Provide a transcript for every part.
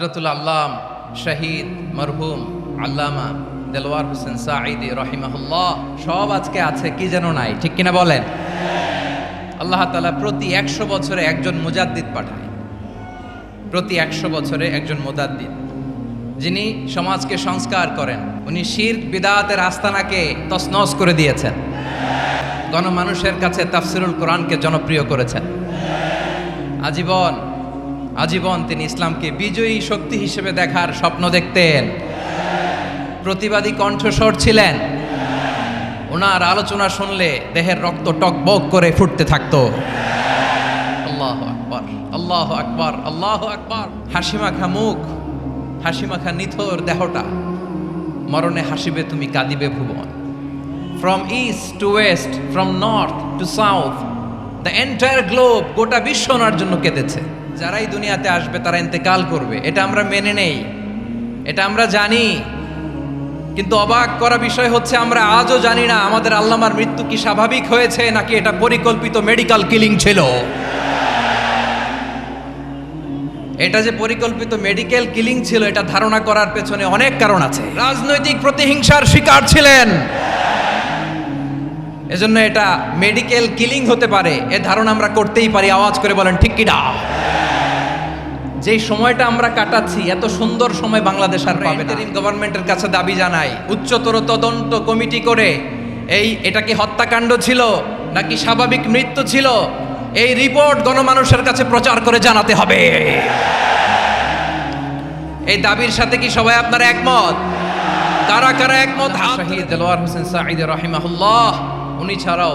হজরতুল আল্লাম শহীদ, মরহুম, আল্লামা দেলোয়ার হোসেন সাঈদি রহিমাহুল্লাহ, সব আজকে আছে, কি যেন নাই, ঠিক কিনা বলেন? আল্লাহ তালা প্রতি একশো বছরে একজন মুজাদ্দিদ পাঠায়। প্রতি একশো বছরে একজন মুজাদ্দিদ। যিনি সমাজকে সংস্কার করেন, উনি শির বিদাতের আস্তানাকে তসনস করে দিয়েছেন। গণমানুষের কাছে তাফসিরুল কোরআনকে জনপ্রিয় করেছেন। আজীবন আজীবন তিনি ইসলামকে বিজয়ী শক্তি হিসেবে দেখার স্বপ্ন দেখতেন। প্রতিবাদী কণ্ঠস্বর ছিলেন। ওনার আলোচনা শুনলে দেহের রক্ত টকবক করে ফুটতে থাকতো। আল্লাহ আকবর আল্লাহ আকবর আল্লাহ আকবর। হাসিমাখা মুখ হাসিমাখা নিথর দেহটা। মরণে হাসিবে তুমি, কাঁদিবে ভুবন। From east to west from north to south the entire globe গোটা বিশ্ব ওনার জন্য কেঁদেছে। যারাই দুনিয়াতে আসবে, তারা ইন্তেকাল করবে। এটা আমরা মেনে নেই। এটা আমরা জানি। কিন্তু অবাক করা বিষয় হচ্ছে, আমরা আজও জানি না আমাদের আল্লামার মৃত্যু কি স্বাভাবিক হয়েছে, নাকি এটা পরিকল্পিত মেডিকেল কিলিং ছিল। এটা যে পরিকল্পিত মেডিকেল কিলিং ছিল, এটা ধারণা করার পেছনে অনেক কারণ আছে। রাজনৈতিক প্রতিহিংসার শিকার ছিলেন। এজন্য এটা মেডিকেল কিলিং হতে পারে। এ ধারণা আমরা করতেই পারি। আওয়াজ করে বলেন, ঠিক কিনা যেই সময়টা আমরা কাটাচ্ছি এত সুন্দর সময় বাংলাদেশ আর পাবে না। গভর্নমেন্টের কাছে দাবি জানাই উচ্চতর তদন্ত কমিটি করে এই এটা কি হত্যাকাণ্ড ছিল নাকি স্বাভাবিক মৃত্যু ছিল এই রিপোর্ট গণমানুষের কাছে প্রচার করে জানাতে হবে। এই দাবির সাথে কি সবাই আপনারা একমত? কারা কারা একমত? শহীদ দেলোয়ার হোসেন সাঈদ রহিমাহুল্লাহ উনি ছাড়াও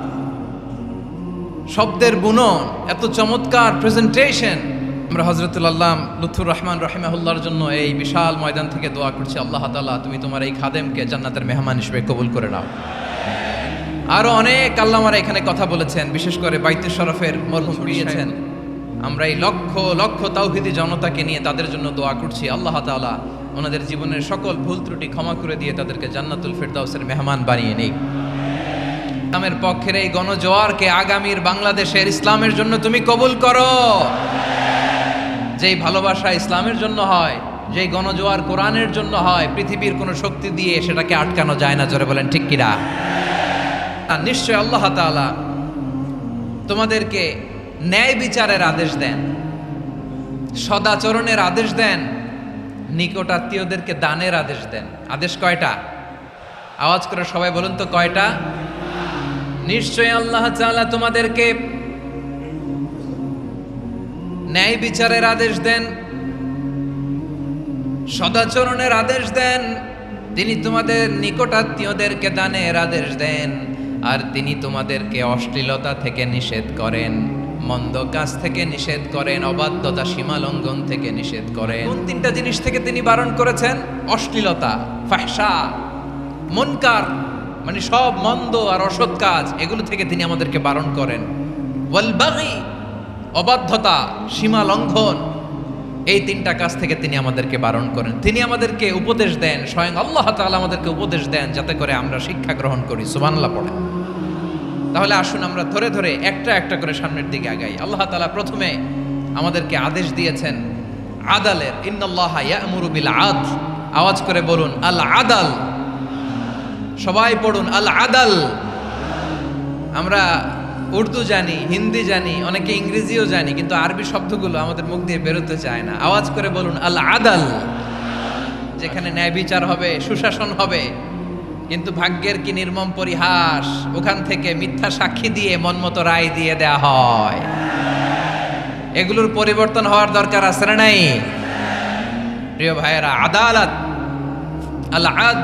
শব্দের বুনন এত চমৎকার প্রেজেন্টেশন আমরা হজরতুল্লাহ লুথুর রহমান রহিমাহুল্লাহর জন্য এই বিশাল ময়দান থেকে দোয়া করছি আল্লাহ তাআলা তুমি তোমার এই খাদেমকে জান্নাতের মেহমান হিসেবে কবুল করে নাও। আরও অনেক আল্লামারা এখানে কথা বলেছেন বিশেষ করে বাইতুল শরফের মরহুম পেয়েছেন আমরা এই লক্ষ লক্ষ তাওহিদি জনতাকে নিয়ে তাদের জন্য দোয়া করছি আল্লাহ তাআলা ওনাদের জীবনের সকল ভুল ত্রুটি ক্ষমা করে দিয়ে তাদেরকে জান্নাতুল ফেরদাউসের মেহমান বানিয়ে নেই। ইসলামের পক্ষের এই গণজোয়ারকে আগামীর বাংলাদেশের ইসলামের জন্য তুমি কবুল করো। যেই ভালোবাসা ইসলামের জন্য হয়, যেই গণজোয়ার কোরআনের জন্য হয়, পৃথিবীর কোনো শক্তি দিয়ে সেটাকে আটকানো যায় না, জোরে বলেন ঠিক কিনা? নিশ্চয় আল্লাহ তাআলা তোমাদেরকে ন্যায় বিচারের আদেশ দেন, সদাচরণের আদেশ দেন নিকটাত্মীয়দেরকে দানের আদেশ দেন। আদেশ কয়টা? আওয়াজ করে সবাই বলুন তো কয়টা? নিশ্চয় আল্লাহ তাআলা তোমাদেরকে ন্যায় বিচারের আদেশ দেন, সদাচরণের আদেশ দেন, তিনি তোমাদের নিকটাত্মীয়দেরকে দানের আদেশ দেন, আর তিনি তোমাদেরকে অশ্লীলতা থেকে নিষেধ করেন, মন্দ কাজ থেকে নিষেধ করেন, অবাধ্যতা সীমা লঙ্ঘন থেকে নিষেধ করেন। কোন তিনটা জিনিস থেকে তিনি বারণ করেছেন? অশ্লীলতা ফাহসা মনকার মানে সব মন্দ আর অসৎ কাজ, এগুলো থেকে তিনি আমাদেরকে বারণ করেন। ওয়ালবাগি অবাধ্যতা, সীমা লঙ্ঘন, এই তিনটা কাজ থেকে তিনি আমাদেরকে বারণ করেন। তিনি আমাদেরকে উপদেশ দেন, স্বয়ং আল্লাহ তাআলা আমাদেরকে উপদেশ দেন, যাতে করে আমরা শিক্ষা গ্রহণ করি। সুবহানাল্লাহ পড়ে তাহলে আসুন আমরা ধরে ধরে একটা একটা করে সামনের দিকে আগাই। আল্লাহ তাআলা প্রথমে আমাদেরকে আদেশ দিয়েছেন, আদালের, ইন্নাল্লাহ ইয়ামুরু বিল আদ আওয়াজ করে বলুন, আল আদাল। সবাই পড়ুন, আল আদাল। আমরা উর্দু জানি, হিন্দি জানি, অনেকে ইংরেজিও জানি, কিন্তু আরবি শব্দগুলো আমাদের মুখ দিয়ে বেরোতে চায় না। আওয়াজ করে বলুন, আল আদাল। যেখানে ন্যায় বিচার হবে, সুশাসন হবে, কিন্তু ভাগ্যের কি নির্মম পরিহাস, ওখান থেকে মিথ্যা সাক্ষী দিয়ে মনমতো রায় দিয়ে দেয়া হয়। এগুলোর পরিবর্তন হওয়ার দরকার আছে না নাই? প্রিয় ভাইয়েরা, আদালত, আল আদ